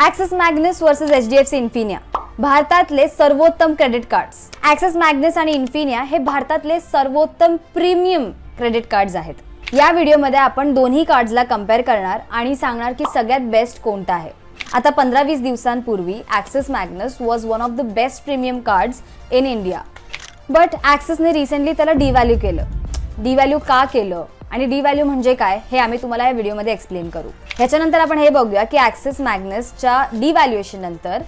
Axis Magnus versus H D F C Infinia भारतातले सर्वोत्तम credit cards Axis Magnus आणि Infinia हे भारतातले सर्वोत्तम प्रीमियम क्रेडिट कार्ड्स आहेत. या व्हिडिओमध्ये आपण दोन्ही कार्ड्सला कंपेअर करणार आणि सांगणार की सगळ्यात बेस्ट कोणतं आहे. आता पंधरा वीस दिवसांपूर्वी Axis Magnus was one of the best premium cards in India but ॲक्सिसने recently त्याला डिव्हॅल्यू केलं. डिव्हॅल्यू का केलं? आणि डी व्हॅल्यू म्हणजे काय हे आम्ही तुम्हाला या व्हिडिओमध्ये एक्सप्लेन करू. ह्याच्यानंतर आपण हे बघूया की ॲक्सिस मॅग्नसच्या डिव्हॅल्युएशन नंतर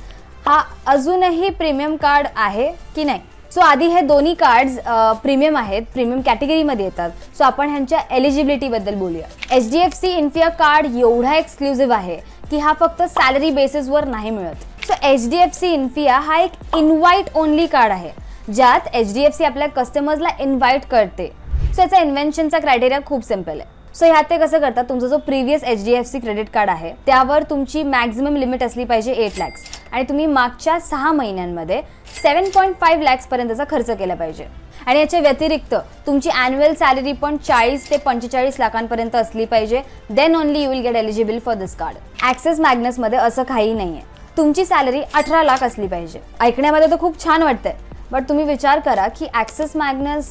हा अजूनही प्रीमियम कार्ड आहे की नाही? सो आधी हे दोन्ही कार्ड्स प्रीमियम आहेत प्रीमियम कॅटेगरीमध्ये येतात. सो आपण ह्यांच्या एलिजिबिलिटीबद्दल बोलूया. H D F C Infinia card एवढा एक्सक्लुझिव्ह आहे की हा फक्त सॅलरी बेसिसवर नाही मिळत. So H D F C Infinia हा एक इन्व्हाइट ओनली कार्ड आहे ज्यात एच डी एफ सी आपल्या कस्टमर्सला इन्व्हाइट करते. सो याचा इन्व्हेन्शनचा क्रायटेरिया खूप सिंपल आहे. सो ह्यात ते कसं करतात? तुमचा जो previous H D F C credit card आहे त्यावर तुमची मॅक्झिमम लिमिट असली पाहिजे एट लॅक्स आणि तुम्ही मागच्या सहा महिन्यांमध्ये सेवन पॉईंट फाईव्ह लॅक्सपर्यंतचा खर्च केला पाहिजे. आणि याच्या व्यतिरिक्त तुमची अॅन्युअल सॅलरी पण चाळीस ते पंचेचाळीस लाखांपर्यंत असली पाहिजे. Then only you will get eligible for this card Axis मॅग्नसमध्ये असं काही नाही आहे तुमची सॅलरी अठरा लाख असली पाहिजे. ऐकण्यामध्ये तर खूप छान वाटतंय. बट तुम्ही विचार करा की ॲक्सेस मॅग्नस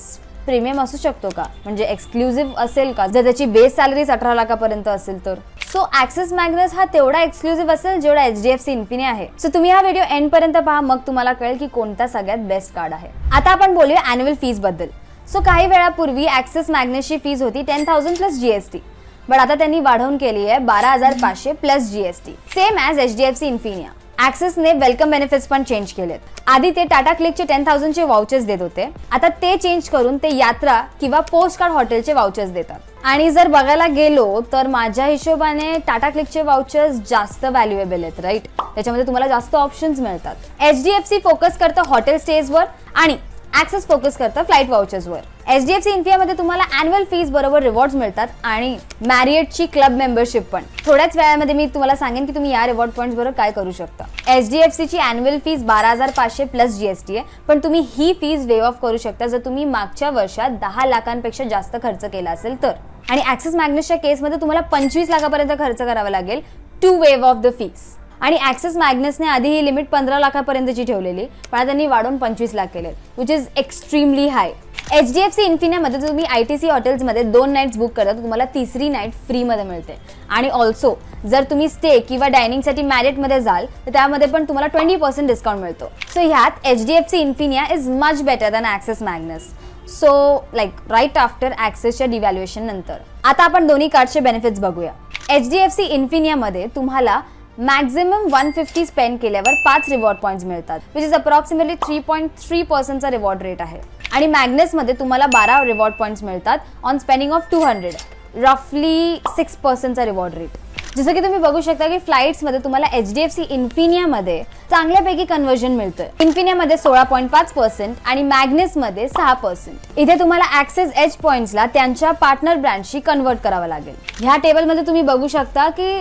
प्रीमियम असू शकतो का? म्हणजे एक्सक्लुझिव्ह असेल का? जर त्याची बेस सॅलरीच अठरा लाखापर्यंत असेल तर. सो ऍक्सेस मॅग्नस हा तेवढा एक्सक्लुझिव्ह असेल जेवढा H D F C Infinia आहे. सो तुम्ही हा व्हिडिओ एंड पर्यंत पहा मग तुम्हाला कळेल की कोणता सगळ्यात बेस्ट कार्ड आहे. आता आपण बोलूया अॅन्युअल फीजबद्दल. सो काही वेळापूर्वी ॲक्सेस मॅग्नसची फीज होती ten thousand plus GST but आता त्यांनी वाढवून केली आहे बारा हजार पाचशे plus GST same as H D F C Infinia ॲक्सेसने welcome benefits पण चेंज केलेत. आधी ते टाटा क्लिकचे टेन थाउजंडचे वाउचर्स देत होते. आता ते चेंज करून ते यात्रा किंवा पोस्ट कार्ड हॉटेलचे वाउचर्स देतात. आणि जर बघायला गेलो तर माझ्या हिशोबाने टाटा क्लिकचे वाउचर्स जास्त व्हॅल्युएबल आहेत राईट त्याच्यामध्ये तुम्हाला जास्त ऑप्शन्स मिळतात. H D F C focus करतं हॉटेल स्टेजवर आणि ऍक्सेस फोकस करतं फ्लाईट वाउचर्सवर एच डी एफ सी इन्फियामध्ये तुम्हाला अॅन्युअल फीज बरोबर रिवॉर्ड्स मिळतात आणि मॅरिएटची क्लब मेंबरशिप पण. थोड्याच वेळामध्ये मी तुम्हाला सांगेन की तुम्ही या रिवॉर्ड पॉईंट्स बरोबर काय करू शकता. एच डी एफ सीची अॅन्युअल फीज बारा हजार पाचशे प्लस जीएसटी आहे. पण तुम्ही ही फीज वेव ऑफ करू शकता जर तुम्ही मागच्या वर्षात दहा लाखांपेक्षा जास्त खर्च केला असेल तर. आणि ऍक्सिस मॅग्नेसच्या केसमध्ये तुम्हाला पंचवीस लाखापर्यंत खर्च करावा लागेल to waive off the fees आणि ॲक्सेस मॅग्नसने आधी ही लिमिट पंधरा लाखापर्यंतची ठेवलेली. पण आता त्यांनी वाढवून पंचवीस लाख केले which is extremely high H D F C इन्फिनियामध्ये तुम्ही आय टी सी हॉटेल्समध्ये दोन नाईट्स बुक करता तर तुम्हाला तिसरी नाईट फ्रीमध्ये मिळते. आणि ऑल्सो जर तुम्ही स्टे किंवा डायनिंगसाठी मॅरिटमध्ये जाल तर त्यामध्ये पण तुम्हाला ट्वेंटी पर्सेंट डिस्काउंट मिळतो. सो ह्यात H D F C Infinia is much better than Axis Magnus so like right after ॲक्सेसच्या devaluation नंतर. आता आपण दोन्ही कार्डचे बेनिफिट्स बघूया. एच डी एफ सी इन्फिनियामध्ये तुम्हाला मॅक्झिमम वन फिफ्टी स्पेंड केल्यावर पाच रिवॉर्ड पॉईंट्स मिळतात which is approximately three point three पर्सेंटचा reward rate आहे. आणि मॅग्नेसमध्ये तुम्हाला बारा रिवॉर्ड पॉईंट्स मिळतात on spending of two hundred रफली सिक्स पर्सेंटचा रिवॉर्ड रेट जसं की तुम्ही बघू शकता की फ्लाईट्समध्ये तुम्हाला एच डी एफ सी इन्फिनियामध्ये चांगल्यापैकी कन्वर्जन मिळतं इन्फिनियामध्ये सोळा पॉईंट पाच पर्सेंट आणि मॅग्नेसमध्ये सहा पर्सेंट इथे तुम्हाला ॲक्सेस एच पॉईंट्सला त्यांच्या पार्टनर ब्रँडशी कन्वर्ट करावं लागेल. ह्या टेबलमध्ये तुम्ही बघू शकता की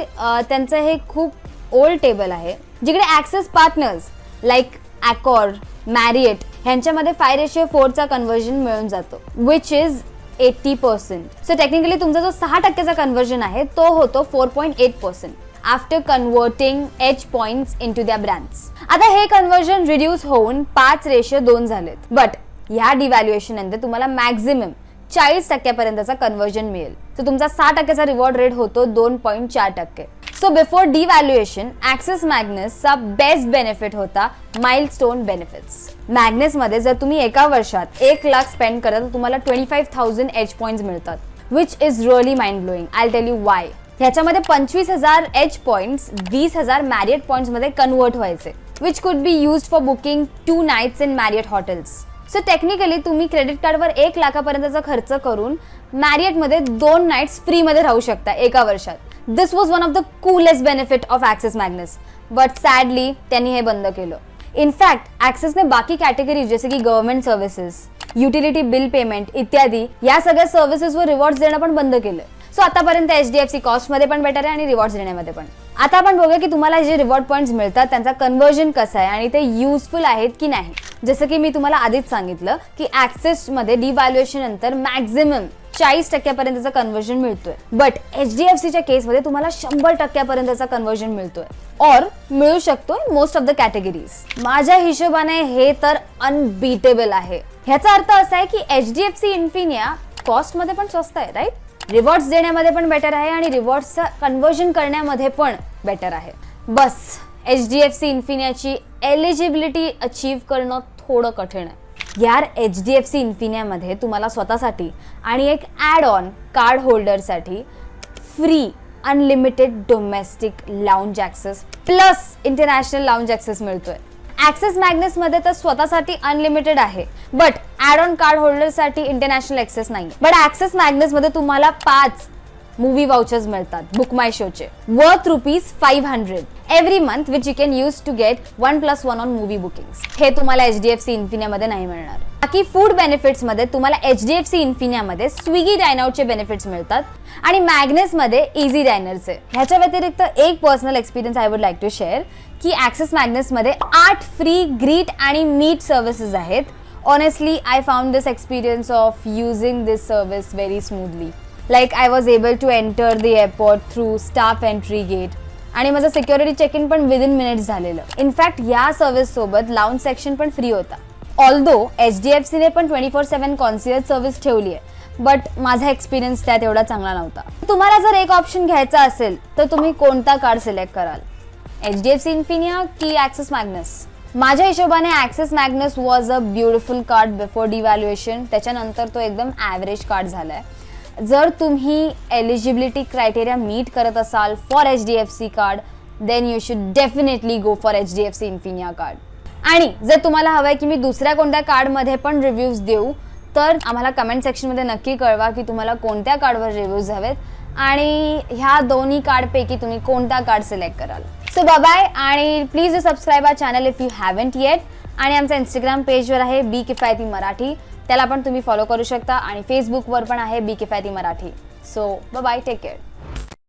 त्यांचं हे खूप ओल्ड टेबल आहे जिकडे Axis partners like Accor Marriott ह्यांच्यामध्ये फाय रेशिओ फोरचा कन्व्हर्जन मिळून जातो which is eighty percent so technically तुमचा जो सहा टक्क्याचा कन्व्हर्जन आहे तो होतो four point eight percent after converting edge points in to the brands आता हे कन्व्हर्जन रिड्यूस होऊन पाच रेशिओ दोन झालेत. बट ह्या डिव्हॅल्युएशन नंतर तुम्हाला मॅक्झिमम चाळीस टक्क्यापर्यंतचा कन्वर्जन मिळेल. तर तुमचा सहा टक्क्याचा रिवॉर्ड रेट होतो दोन पॉईंट चार टक्के. सो बिफोर डिव्हॅल्युएशन ऍक्सेस मॅग्नेसचा बेस्ट बेनिफिट होता माइलस्टोन बेनिफिट्स मॅग्नेसमध्ये जर तुम्ही एका वर्षात एक लाख स्पेंड करता तर तुम्हाला twenty five thousand H points मिळतात which is really mind blowing I tell you why ह्याच्यामध्ये पंचवीस हजार एच पॉईंट्स वीस हजार मॅरिएट पॉईंट्समध्ये कन्वर्ट व्हायचे which could be use for booking two nights in Marriott hotels so technically तुम्ही credit कार्डवर एक लाखापर्यंतचा खर्च करून मॅरिएटमध्ये दोन नाईट्स फ्रीमध्ये राहू शकता एका वर्षात. This was one of the coolest benefit of Axis Magnus but sadly त्यांनी हे बंद केलं. इनफॅक्ट ॲक्सेसने बाकी कॅटेगरी जसे की government services utility bill payment इत्यादी या सगळ्या सर्व्हिसेसवर रिवॉर्ड्स देणं पण बंद केलं. सो आतापर्यंत एच डी एफ सी कॉस्टमध्ये पण बेटर आहे आणि रिवॉर्ड्स देण्यामध्ये पण. आता आपण बघूया की तुम्हाला जे रिवॉर्ड पॉईंट्स मिळतात त्यांचा कन्वर्जन कसं आहे आणि ते युजफुल आहेत की नाही? जसं की मी तुम्हाला आधीच सांगितलं की ॲक्सेसमध्ये डिव्हॅल्युएशन नंतर मॅक्झिमम चाळीस टक्क्यापर्यंतचा कन्वर्जन मिळतोय. बट एच डी एफ सीच्या केसमध्ये तुम्हाला शंभर टक्क्यापर्यंतचा कन्वर्जन मिळतोय. और मिळू शकतोय मोस्ट ऑफ द कॅटेगरीज माझ्या हिशोबाने हे तर अनबीटेबल आहे. ह्याचा अर्थ असा आहे की H D F C Infinia कॉस्टमध्ये पण स्वस्त आहे राईट रिवॉर्ड्स देण्यामध्ये पण बेटर आहे आणि रिवॉर्ड्सचं कन्वर्जन करण्यामध्ये पण बेटर आहे. बस एच डी एफ सी इन्फिनियाची एलिजिबिलिटी अचीव करणं थोडं कठीण आहे. यार एच डी एफ सी इन्फिनियामध्ये तुम्हाला स्वतःसाठी आणि एक add on card होल्डरसाठी free unlimited domestic lounge access plus international lounge access मिळतोय ॲक्सेस मॅग्नेसमध्ये तर स्वतःसाठी अनलिमिटेड आहे बट ॲड ऑन कार्ड होल्डरसाठी इंटरनॅशनल ॲक्सेस नाही बट ॲक्सेस मॅग्नेसमध्ये तुम्हाला पाच मूवी वाउचर्स मिळतात. बुक माय शोचे worth rupees five hundred every month which you can use to get one plus one on movie bookings हे तुम्हाला एच डी एफ सी इन्फिनियामध्ये नाही मिळणार. बाकी फूड बेनिफिट्समध्ये तुम्हाला एच डी एफ सी इन्फिनियामध्ये स्विगी डायनआउटचे बेनिफिट्स मिळतात आणि मॅग्नेसमध्ये इझी डायनरचे ह्याच्या व्यतिरिक्त एक personal experience I would like to share की ॲक्सेस मॅग्नेसमध्ये आठ फ्री ग्रीट आणि मीट सर्व्हिसेस आहेत. Honestly I found this experience of using this service very smoothly like I was able to enter the airport through staff entry gate आणि माझं security check in पण within minutes झालेलं. In fact या service सोबत lounge section पण free होता. Although H D F सीने पण twenty four seven concierge service ठेवली आहे बट माझा एक्सपिरियन्स त्यात एवढा चांगला नव्हता. तुम्हाला जर एक ऑप्शन घ्यायचा असेल तर तुम्ही कोणता कार्ड सिलेक्ट कराल? H D F C Infinia की ॲक्सेस मॅग्नस माझ्या हिशोबाने Axis Magnus was a beautiful card before devaluation त्याच्यानंतर तो एकदम ॲव्हरेज कार्ड झाला आहे जर तुम्ही एलिजिबिलिटी क्रायटेरिया मीट करत असाल for H D F C card then you should definitely go for H D F C Infinia card आणि जर तुम्हाला हवं आहे की मी दुसऱ्या कोणत्या कार्डमध्ये पण रिव्ह्यूज देऊ तर आम्हाला कमेंट सेक्शनमध्ये नक्की कळवा की तुम्हाला कोणत्या कार्डवर रिव्ह्यूज हवेत आणि ह्या दोन्ही कार्डपैकी तुम्ही कोणता कार्ड सिलेक्ट कराल. सो बाय आणि please subscribe our channel if you haven't yet आणि आमच्या इंस्टाग्राम पेजवर आहे बी किफायती मराठी त्याला पण तुम्ही फॉलो करू शकता. आणि फेसबुकवर पण आहे बी किफायती Marathi so bye take care